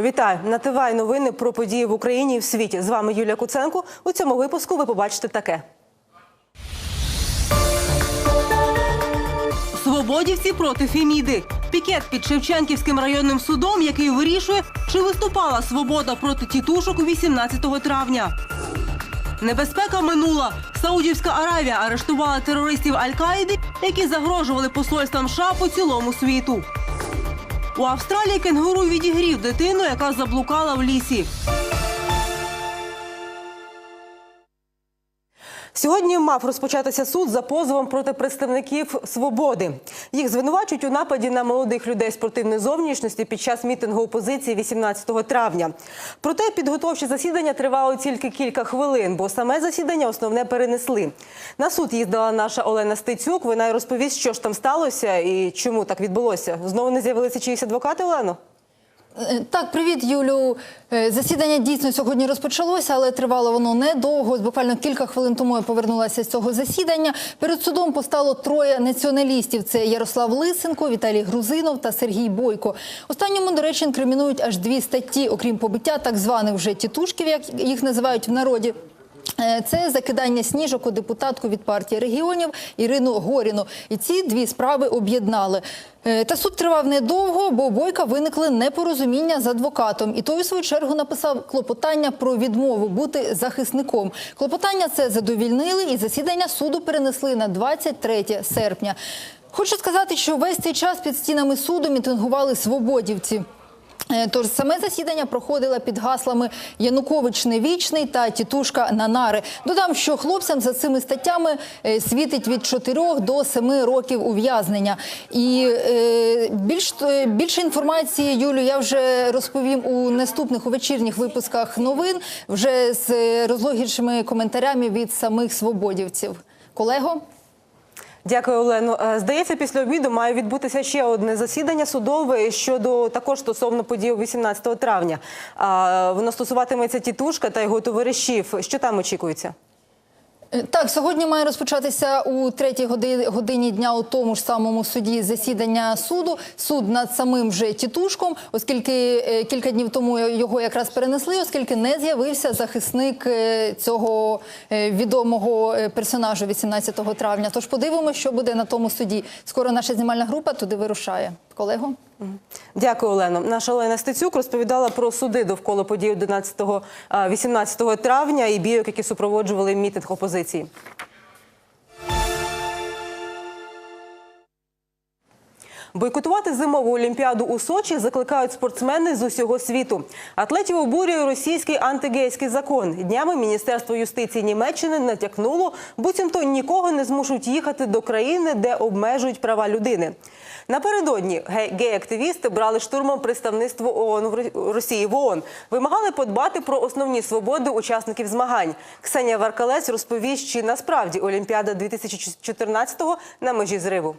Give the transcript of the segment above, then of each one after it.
Вітаю на ТВ новини про події в Україні і в світі. З вами Юлія Куценко. У цьому випуску ви побачите таке. Свободівці проти Феміди. Пікет під Шевченківським районним судом, який вирішує, чи виступала свобода проти тітушок 18 травня. Небезпека минула. Саудівська Аравія арештувала терористів Аль-Каїди, які загрожували посольствам США по цілому світу. У Австралії кенгуру відігрів дитину, яка заблукала в лісі. Сьогодні мав розпочатися суд за позовом проти представників свободи. Їх звинувачують у нападі на молодих людей спортивної зовнішності під час мітингу опозиції 18 травня. Проте підготовче засідання тривало тільки кілька хвилин, бо саме засідання основне перенесли. На суд їздила наша Олена Стецюк. Вона й розповість, що ж там сталося і чому так відбулося. Знову не з'явилися чиїсь адвокати, Олено? Е, Так, привіт, Юлю. Е, Засідання дійсно сьогодні розпочалося, але тривало воно недовго. Буквально кілька хвилин тому я повернулася з цього засідання. Перед судом постало троє націоналістів: це Ярослав Лисенко, Віталій Грузинов та Сергій Бойко. Останньому, до речі, інкримінують аж дві статті, окрім побиття так званих вже тітушків, як їх називають в народі. Е, Це закидання сніжок у депутатку від партії регіонів Ірину Горіну. І ці дві справи об'єднали. Е, Та суд тривав недовго, бо у Бойка виникли непорозуміння з адвокатом. І той, у свою чергу, написав клопотання про відмову бути захисником. Клопотання це задовільнили, і засідання суду перенесли на 23 серпня. Хочу сказати, що весь цей час під стінами суду мітингували свободівці. Е, Тож саме засідання проходило під гаслами Янукович не вічний та тітушка на нари. Додам, що хлопцям за цими статтями е, світить від 4 до 7 років ув'язнення. І е, більш більше інформації, Юлю, я вже розповім у наступних у вечірніх випусках новин вже з розлогішими коментарями від самих свободівців. Колего. Дякую, Олено. Е, Здається, після обіду має відбутися ще одне засідання судове щодо також стосовно подій 18 травня. Воно стосуватиметься тітушка та його товаришів. Що там очікується? Е, Так, сьогодні має розпочатися у третій годи- годині дня у тому ж самому суді засідання суду. Суд над самим вже тітушком, оскільки е, кілька днів тому його якраз перенесли, оскільки не з'явився захисник е, цього відомого персонажу 18 травня. Тож подивимося, що буде на тому суді. Скоро наша знімальна група туди вирушає. Колего. Дякую, Олено. Наша Олена Стецюк розповідала про суди довкола подій 11-18 травня і бійок, які супроводжували мітинг опозиції. Бойкотувати зимову олімпіаду у Сочі закликають спортсмени з усього світу. Атлетів обурює російський антигейський закон. Днями Міністерство юстиції Німеччини натякнуло, буцімто нікого не змушують їхати до країни, де обмежують права людини. Напередодні гей- гей-активісти брали штурмом представництво ООН в Росії в ООН. Вимагали подбати про основні свободи учасників змагань. Ксенія Варкалець розповість, чи насправді Олімпіада 2014-го на межі зриву.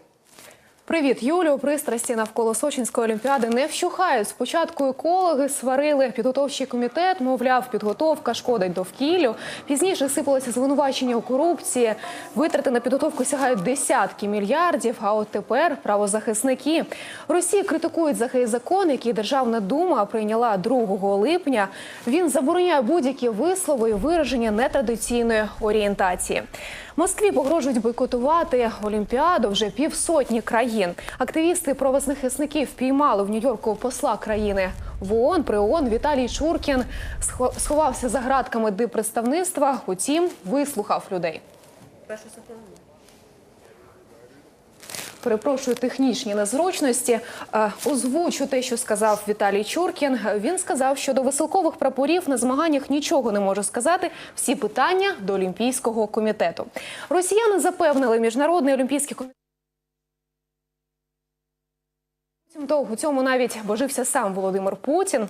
Привіт, Юлю. Пристрасті навколо Сочинської олімпіади не вщухають. Спочатку екологи сварили підготовчий комітет, мовляв, підготовка шкодить довкіллю. Пізніше сипалося звинувачення у корупції. Витрати на підготовку сягають десятки мільярдів. А от тепер правозахисники Росії критикують за закон, який Державна дума прийняла 2 липня. Він забороняє будь-які вислови і вираження нетрадиційної орієнтації. Москві погрожують бойкотувати Олімпіаду вже півсотні країн. Активісти правозахисників піймали в Нью-Йорку посла країни в ООН. При ООН Віталій Чуркін схо- сховався за градками диппредставництва, утім вислухав людей. Перепрошую технічні незручності. Е, Озвучу те, що сказав Віталій Чуркін. Він сказав, що до веселкових прапорів на змаганнях нічого не може сказати. Всі питання до Олімпійського комітету. Росіяни запевнили міжнародний олімпійський комітет. У цьому навіть божився сам Володимир Путін.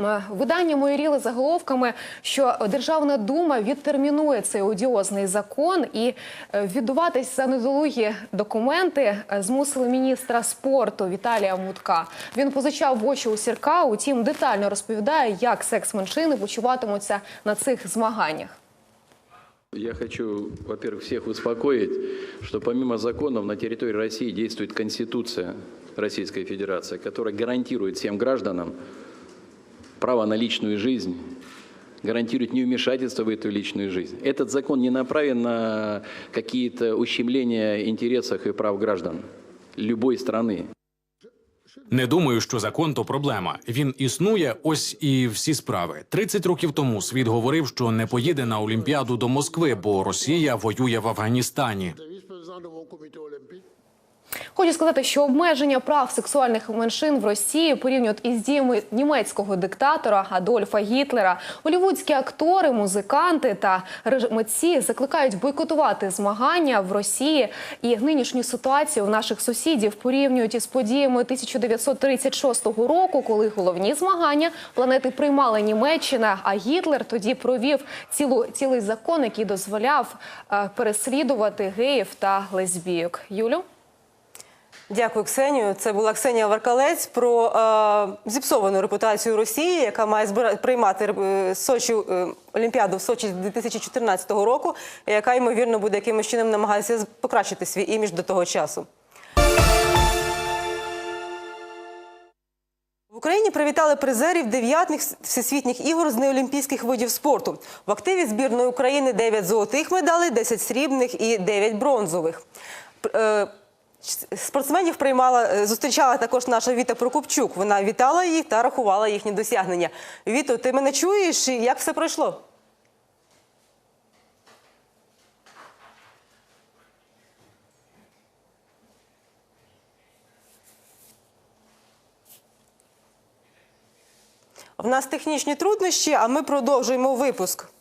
Е, Видання моїріли заголовками, що Державна дума відтермінує цей одіозний закон і е, віддуватись за недолугі документи е, змусили міністра спорту Віталія Мутка. Він позичав очі у сірка, утім детально розповідає, як секс-меншини почуватимуться на цих змаганнях. Я хочу, во-первых, всех успокоить, что помимо законов на территории России действует Конституция Российской Федерации, которая гарантирует всем гражданам право на личную жизнь, гарантирует невмешательство в эту личную жизнь. Этот закон не направлен на какие-то ущемления интересов и прав граждан любой страны. Не думаю, що закон то проблема. Він існує, ось і всі справи. 30 років тому світ говорив, що не поїде на Олімпіаду до Москви, бо Росія воює в Афганістані. Хочу сказати, що обмеження прав сексуальних меншин в Росії порівнюють із діями німецького диктатора Адольфа Гітлера. Голівудські актори, музиканти та митці закликають бойкотувати змагання в Росії. І нинішню ситуацію в наших сусідів порівнюють із подіями 1936 року, коли головні змагання планети приймала Німеччина. А Гітлер тоді провів цілу цілий закон, який дозволяв е, переслідувати геїв та лесбійок. Юлю. Дякую, Ксенію. Це була Ксенія Варкалець про е, зіпсовану репутацію Росії, яка має збира... приймати е, Сочі е, Олімпіаду в Сочі 2014 року, яка ймовірно буде якимось чином намагатися покращити свій імідж до того часу. В Україні привітали призерів дев'ятих всесвітніх ігор з неолімпійських видів спорту. В активі збірної України 9 золотих медалей, 10 срібних і 9 бронзових. Е, Спортсменів приймала, е, зустрічала також наша Віта Прокопчук. Вона вітала їх та рахувала їхні досягнення. Віто, ти мене чуєш? Як все пройшло? В нас технічні труднощі, а ми продовжуємо випуск.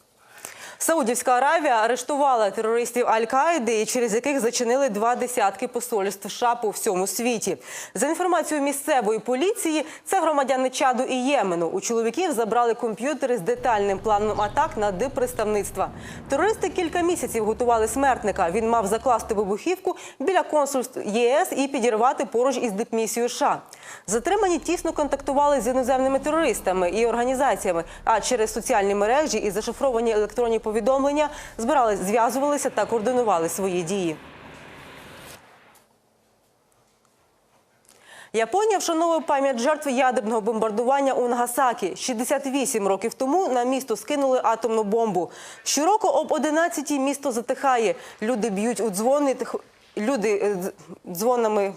Саудівська Аравія арештувала терористів Аль-Каїди, через яких зачинили два десятки посольств США по всьому світі. За інформацією місцевої поліції, це громадяни Чаду і Ємену. У чоловіків забрали комп'ютери з детальним планом атак на диппредставництва. Терористи кілька місяців готували смертника. Він мав закласти вибухівку біля консульств ЄС і підірвати поруч із дипмісією США. Затримані тісно контактували з іноземними терористами і організаціями, а через соціальні мережі і зашифровані електронні повідомлення збирали, зв'язувалися та координували свої дії. Японія вшановує пам'ять жертв ядерного бомбардування у Нагасакі. 68 років тому на місто скинули атомну бомбу. Щороку об 11-й місто затихає. Люди б'ють у дзвони, люди е, дзвонами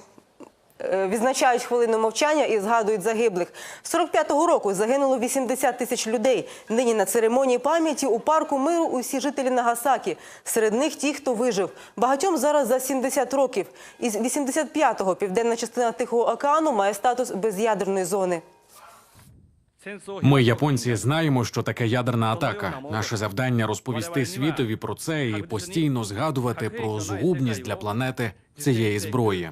відзначають хвилину мовчання і згадують загиблих. З 45-го року загинуло 80 тисяч людей. Нині на церемонії пам'яті у парку миру усі жителі Нагасакі. Серед них ті, хто вижив. Багатьом зараз за 70 років. Із 85-го південна частина Тихого океану має статус без'ядерної зони. Ми, японці, знаємо, що таке ядерна атака. Наше завдання розповісти світові про це і постійно згадувати про згубність для планети цієї зброї.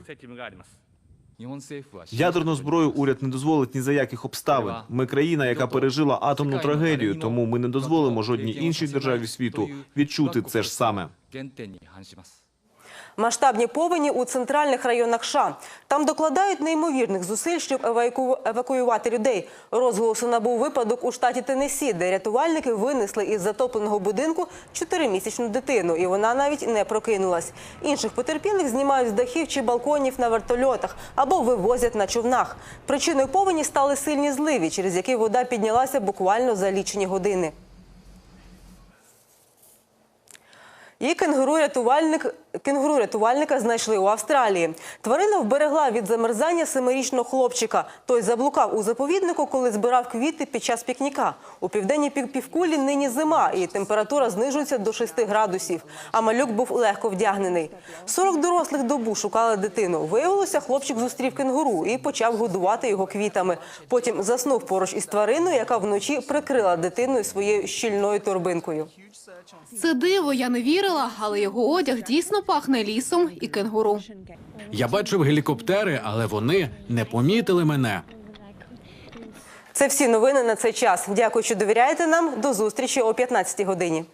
Ядерну зброю уряд не дозволить ні за яких обставин. Ми країна, яка пережила атомну трагедію, тому ми не дозволимо жодній іншій державі світу відчути це ж саме. Масштабні повені у центральних районах США. Там докладають неймовірних зусиль, щоб еваку... евакуювати людей. Розголосу набув випадок у штаті Теннессі, де рятувальники винесли із затопленого будинку чотиримісячну дитину, і вона навіть не прокинулась. Інших потерпілих знімають з дахів чи балконів на вертольотах або вивозять на човнах. Причиною повені стали сильні зливи, через які вода піднялася буквально за лічені години. І кенгуру-рятувальник, кенгуру-рятувальника знайшли у Австралії. Тварина вберегла від замерзання семирічного хлопчика. Той заблукав у заповіднику, коли збирав квіти під час пікніка. У південній пів- півкулі нині зима, і температура знижується до 6 градусів. А малюк був легко вдягнений. 40 дорослих добу шукали дитину. Виявилося, хлопчик зустрів кенгуру і почав годувати його квітами. Потім заснув поруч із твариною, яка вночі прикрила дитиною своєю щільною торбинкою. Це диво, я не вірила, але його одяг дійсно пахне лісом і кенгуру. Я бачив гелікоптери, але вони не помітили мене. Це всі новини на цей час. Дякую, що довіряєте нам. До зустрічі о 15 годині.